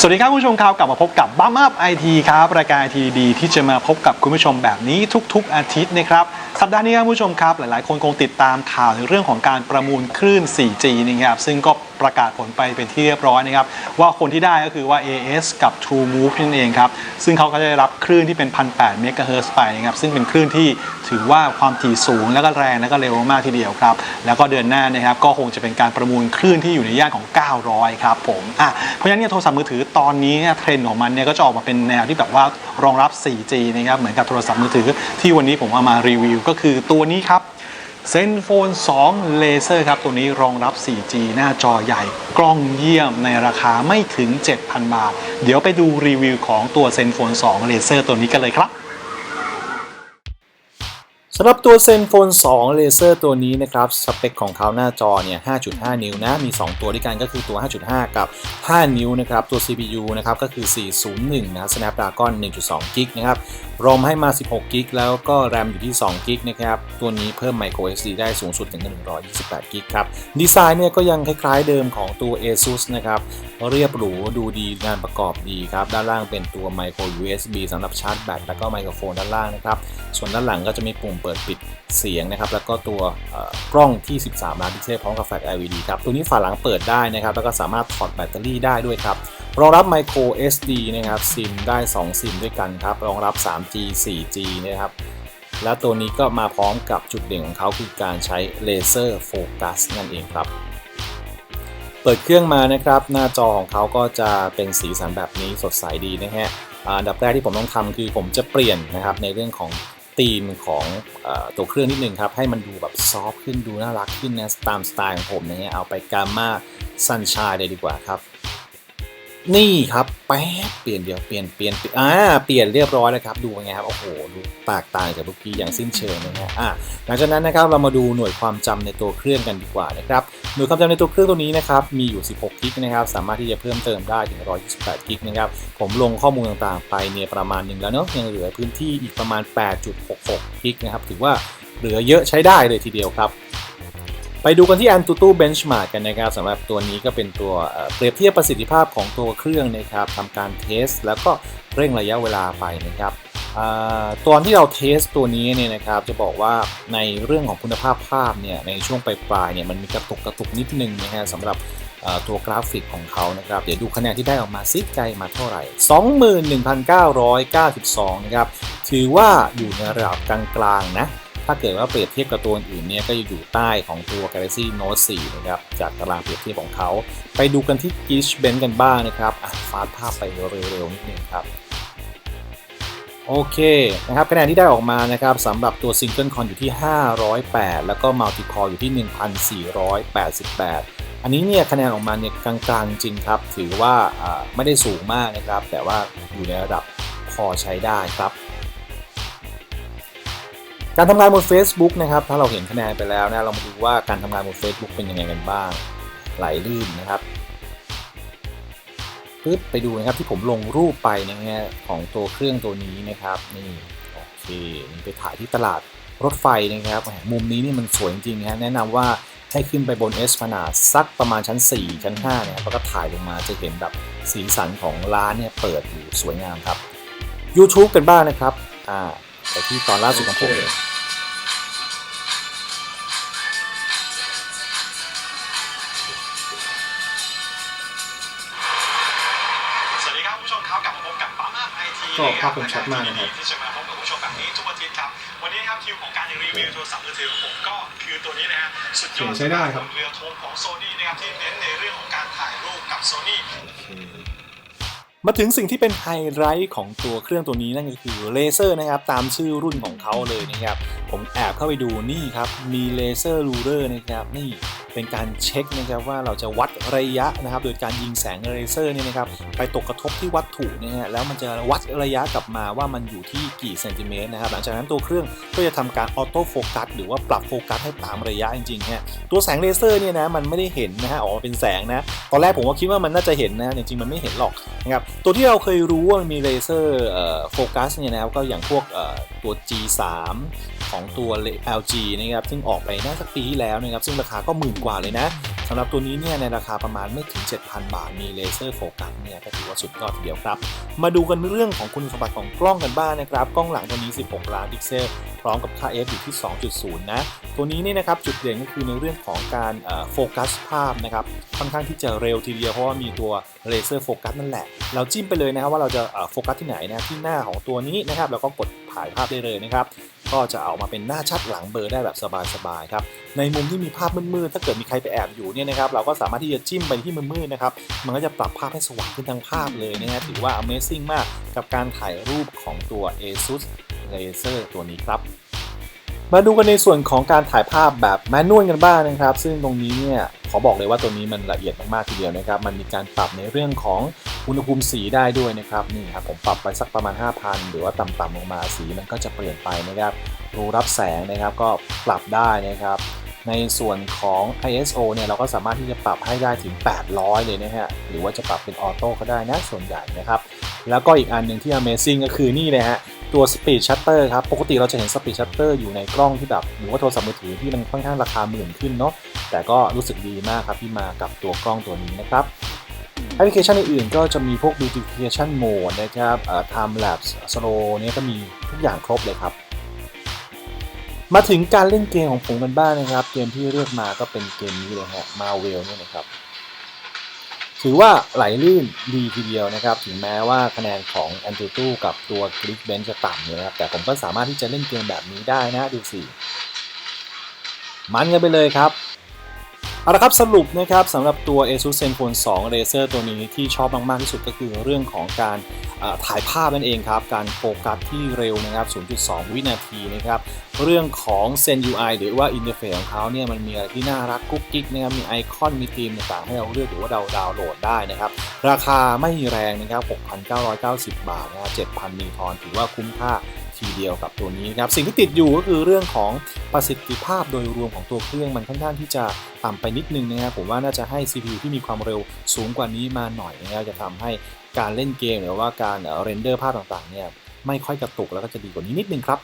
สวัสดีครับคุณผู้ชมครับกลับมาพบกับบ้ามัพไอทีครับรายการไอทีดีที่จะมาพบกับคุณผู้ชมแบบนี้ทุก ๆ อาทิตย์นะครับ สัปดาห์นี้ครับผู้ชมครับ หลายๆ คนคงติดตามข่าวในเรื่องของการประมูลคลื่น 4G นะครับซึ่งก็ประกาศผลไปเป็นที่เรียบร้อยนะครับว่าคนที่ได้ก็คือว่า AS กับ True Move นั่นเองครับ ซึ่งเขาก็จะได้รับคลื่นที่เป็น 1,800 เมกะเฮิรตซ์ไปนะครับซึ่งเป็นคลื่นที่ถือว่าความถี่สูงแล้วก็แรงแล้วก็เร็วมากทีเดียวครับ แล้วก็เดือนหน้านะครับก็คงจะเป็นการประมูลคลื่นที่อยู่ในย่านของ 900 ครับผมอะเพราะฉะนั้นเนี่ยโทรศัพท์มือถือตอนนี้เนี่ยเทรนด์ของมันเนี่ยก็จะออกมาเป็นแนวที่แบบว่ารองรับ 4G นะครับเหมือนกับโทรศัพท์มือถือที่วันนี้ผมเอามารีวิวก็คือตัวนี้ครับ เซนโฟน 2 เลเซอร์ครับ ตัวนี้รองรับ 4G หน้าจอใหญ่กล้องเยี่ยมในราคาไม่ถึง 7,000 บาท เดี๋ยวไปดูรีวิวของตัวเซนโฟน 2 เลเซอร์ตัวนี้กันเลยครับสำหรับตัว Zenfone 2 Laser ตัวนี้นะครับ สเปคของเขาหน้าจอเนี่ย 5.5 นิ้วนะ มี 2 ตัวด้วยกันก็คือตัว 5.5 กับ 5 นิ้วนะครับ ตัว CPU นะครับ ก็คือ 401 นะ Snapdragon 1.2 g b นะครับ ROM ให้มา 16 g b แล้วก็ RAM อยู่ที่2 g b นะครับ ตัวนี้เพิ่ม Micro SD ได้สูงสุดถึง 128 g b ครับ ดีไซน์เนี่ยก็ยังคล้ายๆเดิมของตัว ASUS นะครับ เรียบหรูดูดีงานประกอบดีครับ ด้านล่างเป็นตัว Micro USB สำหรับชาร์จแบตแล้วก็ไมโครโฟนด้านล่างนะครับ ส่วนด้านหลังก็จะมีปุ่มเปิดปิดเสียงนะครับ แล้วก็ตัวกล้องที่ 13 ล้านพิกเซลพร้อมกับแฟลช LED ครับ ตัวนี้ฝาหลังเปิดได้นะครับ แล้วก็สามารถถอดแบตเตอรี่ได้ด้วยครับ รองรับ Micro SD นะครับซิมได้ 2 ซิมด้วยกันครับ รองรับ 3G 4G นะครับ และตัวนี้ก็มาพร้อมกับจุดเด่นของเขาคือการใช้เลเซอร์โฟกัสนั่นเองครับ เปิดเครื่องมานะครับ หน้าจอของเขาก็จะเป็นสีสันแบบนี้สดใสดีนะฮะอันดับแรกที่ผมต้องทำคือผมจะเปลี่ยนนะครับในเรื่องของธีมของอตัวเครื่องนิดนึงครับ ให้มันดูแบบซอฟต์ขึ้นดูน่ารักขึ้นนะตามสไตล์ของผมนะฮะเอาไปกาม่าซันชายเลยดีกว่าครับ นี่ครับแป๊บเปลี่ยนเดียวเปลี่ยนเปลี่ยนอ่าเปลี่ยนเรียบร้อยแล้วครับดูไงครับโอ้โหดูแตกต่างจากเมื่อกี้อย่างสิ้นเชิงนะฮะอ่าหลังจากนั้นนะครับเรามาดูหน่วยความจำในตัวเครื่องกันดีกว่านะครับหน่วยความจำในตัวเครื่องตัวนี้นะครับมีอยู่ 16กิกนะครับสามารถที่จะเพิ่มเติมได้ถึง 128กิกนะครับผมลงข้อมูลต่างๆ ไปเนี่ยประมาณหนึ่งแล้วเนาะยังเหลือพื้นที่อีกประมาณ 8.66กิกนะครับถือว่าเหลือเยอะใช้ได้เลยทีเดียวครับ ไปดูกันที่ AnTuTu Benchmark กันนะครับสำหรับตัวนี้ก็เป็นตัวเปรียบเทียบประสิทธิภาพของตัวเครื่องนะครับทำการเทส แล้วก็เร่งระยะเวลาไปนะครับอตอนที่เราเทสตัวนี้เนี่ยนะครับจะบอกว่าในเรื่องของคุณภาพภาพเนี่ยในช่วงปลายๆเนี่ยมันมีกระตุกกระตุกนิดนึงนะฮะสำหรับตัวกราฟิกของเขานะครับ เดี๋ยวดูคะแนนที่ได้ออกมาซิใจมาเท่าไหร่ 21,992 นะครับ ถือว่าอยู่ในระดับกลางๆนะ ถ้าเกิดว่าเปรียบเทียบกับตัวอื่นเนี่ยก็จะอยู่ใต้ของตัว Galaxy Note 4 นะครับ จากตารางเปรียบเทียบของเขา ไปดูกันที่ Geekbench กันบ้างนะครับอะฟาดภาพไปเร็วๆนิดนึงครับโอเคนะครับคะแนนที่ได้ออกมานะครับสำหรับตัว Single Core อยู่ที่ 508 แล้วก็ Multi Core อยู่ที่ 1488 อันนี้เนี่ยคะแนนออกมาเนี่ยกลางๆจริงครับ ถือว่าไม่ได้สูงมากนะครับ แต่ว่าอยู่ในระดับพอใช้ได้ครับ การทำงานบน Facebook นะครับ ถ้าเราเห็นคะแนนไปแล้วนะ เรามาดูว่าการทำงานบน Facebook เป็นยังไงกันบ้าง ไหลลื่นนะครับปึ๊บไปดูนะครับที่ผมลงรูปไปนะฮะของตัวเครื่องตัวนี้นะครับนี่โอเคนี่ไปถ่ายที่ตลาดรถไฟนะครับมุมนี้นี่มันสวยจริงๆนะฮะแนะนำว่าให้ขึ้นไปบนเอสพนาสักประมาณชั้น 4 ชั้น5เนี่ยแล้วก็ถ่ายลงมาจะเห็นแบบสีสันของร้านเนี่ยเปิดอยู่สวยงามครับ YouTube กันบ้างนะครับอ่าไปที่ตอนล่าสุดของผมเลย ก็ภาพคมชัดมากนะครับที่จะมาพบกับคุณผู้ชมแบบนี้ทุกอาทิตย์ครับวันนี้นะครับคิวของการรีวิวโทรศัพท์มือถือของผมก็คือตัวนี้นะฮะสุดยอดใช้ได้ครับเรือธงของโซนี่นะครับที่เน้นในเรื่องของการถ่ายรูปกับโซนี่มาถึงสิ่งที่เป็นไฮไลท์ของตัวเครื่องตัวนี้นั่นก็คือเลเซอร์นะครับตามชื่อรุ่นของเขาเลยนะครับผมแอบเข้าไปดูนี่ครับมีเลเซอร์รูเลอร์นะครับนี่ เป็นการเช็คนะครับว่าเราจะวัดระยะนะครับ โดยการยิงแสงเลเซอร์เนี่ยนะครับไปตกกระทบที่วัตถุนะฮะแล้วมันจะวัดระยะกลับมาว่ามันอยู่ที่กี่เซนติเมตรนะครับหลังจากนั้นตัวเครื่องก็จะทำการออโต้โฟกัสหรือว่าปรับโฟกัสให้ตามระยะจริงๆฮะตัวแสงเลเซอร์เนี่ยนะมันไม่ได้เห็นนะฮะออกมาเป็นแสงนะตอนแรกผมก็คิดว่ามันน่าจะเห็นนะจริงๆมันไม่เห็นหรอก นะครับตัวที่เราเคยรู้ว่ามันมีเลเซอร์โฟกัสเนี่ยนะครับก็อย่างพวกตัว G3 ของตัว LG นะครับซึ่งออกไปน่าสักปีที่แล้วนะครับซึ่งราคาก็หมื่นกว่าเลยนะสำหรับตัวนี้เนี่ยในราคาประมาณไม่ถึง 7,000 บาท มีเลเซอร์โฟกัสเนี่ยก็ถือว่าสุดยอดทีเดียวครับ มาดูกันเรื่องของคุณสมบัติของกล้องกันบ้างนะครับ กล้องหลังตัวนี้ 16 ล้านพิกเซลพร้อมกับค่า f อยู่ที่ 2.0 นะ ตัวนี้เนี่ยนะครับจุดเด่นก็คือในเรื่องของการโฟกัสภาพนะครับค่อนข้างที่จะเร็วทีเดียวเพราะว่ามีตัวเลเซอร์โฟกัสนั่นแหละ เราจิ้มไปเลยนะครับว่าเราจะโฟกัสที่ไหนนะที่หน้าของตัวนี้นะครับแล้วก็กดถ่ายภาพได้เลยนะครับก็จะเอามาเป็นหน้าชัดหลังเบลอร์ได้แบบสบายๆครับในมุมที่มีภาพมืดๆถ้าเกิดมีใครไปแอบอยู่เนี่ยนะครับเราก็สามารถที่จะจิ้มไปที่มืดๆนะครับมันก็จะปรับภาพให้สว่างขึ้นทั้งภาพเลยนะฮะถือว่า Amazing มากกับการถ่ายรูปของตัว ASUS Laser ตัวนี้ครับ มาดูกันในส่วนของการถ่ายภาพแบบแมนนวลกันบ้างนะครับ ซึ่งตรงนี้เนี่ยขอบอกเลยว่าตัวนี้มันละเอียดมากๆทีเดียวนะครับ มันมีการปรับในเรื่องของอุณหภูมิสีได้ด้วยนะครับนี่ครับผมปรับไปสักประมาณ 5,000 หรือว่าต่ำๆลงมาสีมันก็จะเปลี่ยนไปนะครับรูรับแสงนะครับก็ปรับได้นะครับในส่วนของ ISO เนี่ยเราก็สามารถที่จะปรับให้ได้ถึง 800 เลยนะฮะ หรือว่าจะปรับเป็นออโต้ก็ได้นะส่วนใหญ่นะครับ แล้วก็อีกอันหนึ่งที่ Amazing ก็คือนี่เลยฮะ ตัว Speed Shutter ครับ ปกติเราจะเห็น Speed Shutter อยู่ในกล้องที่แบบหรือว่าโทรศัพท์มือถือที่มันค่อนข้างราคาหมื่นขึ้นเนาะแต่ก็รู้สึกดีมากครับที่มากับตัวกล้องตัวนี้นะครับแอปพลิเคชันอื่นๆก็จะมีพวก Beautification Mode นะครับเอ่อ Time Lapse Slow เนี่ยก็มีทุกอย่างครบเลยครับ มาถึงการเล่นเกมของผมกันบ้างนะครับ เกมที่เลือกมาก็เป็นเกมนี้เลยฮะ Marvel เนี่ยนะครับ ถือว่าไหลลื่นดีทีเดียวนะครับ ถึงแม้ว่าคะแนนของแอนตูตูกับตัว g r i d b e n c h จะต่ำเลยนะครับ แต่ผมก็สามารถที่จะเล่นเกมแบบนี้ได้นะดูสิ มันกันไปเลยครับ เอาละครับสรุปนะครับสำหรับตัว ASUS ZenFone 2 Razer ตัวนี้ที่ชอบมาก ๆ ที่สุดก็คือเรื่องของการถ่ายภาพนั่นเองครับ การโฟกัสที่เร็วนะครับ 0.2 วินาทีนะครับ เรื่องของ Zen UI หรือว่าอินเทอร์เฟซของเขาเนี่ยมันมีอะไรที่น่ารักกุ๊กกิ๊กนะครับ มีไอคอน มีธีมต่างๆ ให้เราเลือกหรือว่าเราดาวน์โหลดได้นะครับ ราคาไม่แรงนะครับ 6,990 บาทนะครับ7,000มีทอนถือว่าคุ้มค่า ทีเดียวกับตัวนี้นะครับสิ่งที่ติดอยู่ก็คือเรื่องของประสิทธิภาพโดยรวมของตัวเครื่องมันค่อนข้างที่จะต่ำไปนิดนึงนะครับผมว่าน่าจะให้ CPU ที่มีความเร็วสูงกว่านี้มาหน่อยนะครับจะทำให้การเล่นเกมหรือว่าการเรนเดอร์ภาพต่างๆเนี่ยไม่ค่อยกระตุกแล้วก็จะดีกว่านี้นิดนึงครับ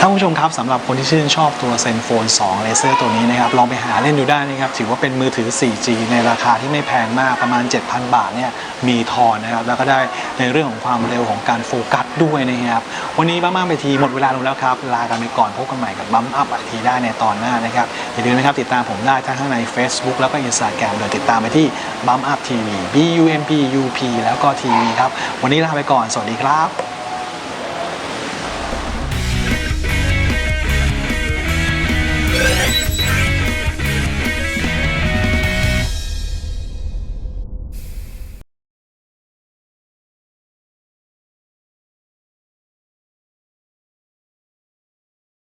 ท่านผู้ชมครับสำหรับคนที่ชื่นชอบตัว ZenFone 2 Laser ตัวนี้นะครับลองไปหาเล่นดูได้นะครับถือว่าเป็นมือถือ 4G ในราคาที่ไม่แพงมากประมาณ 7,000 บาทเนี่ยมีทอนนะครับแล้วก็ได้ในเรื่องของความเร็วของการโฟกัสด้วยนะครับวันนี้บ้ามาไปทีหมดเวลาลงแล้วครับ ลากันไปก่อนพบกันใหม่กับบัมอัพไอทีได้ในตอนหน้านะครับอย่าลืมนะครับติดตามผมได้ทั้งใน Facebook แล้วก็ Instagram โดยติดตามไปที่ Bump Up TV B U M P U P แล้วก็ TV ครับวันนี้ลาไปก่อนสวัสดีครับ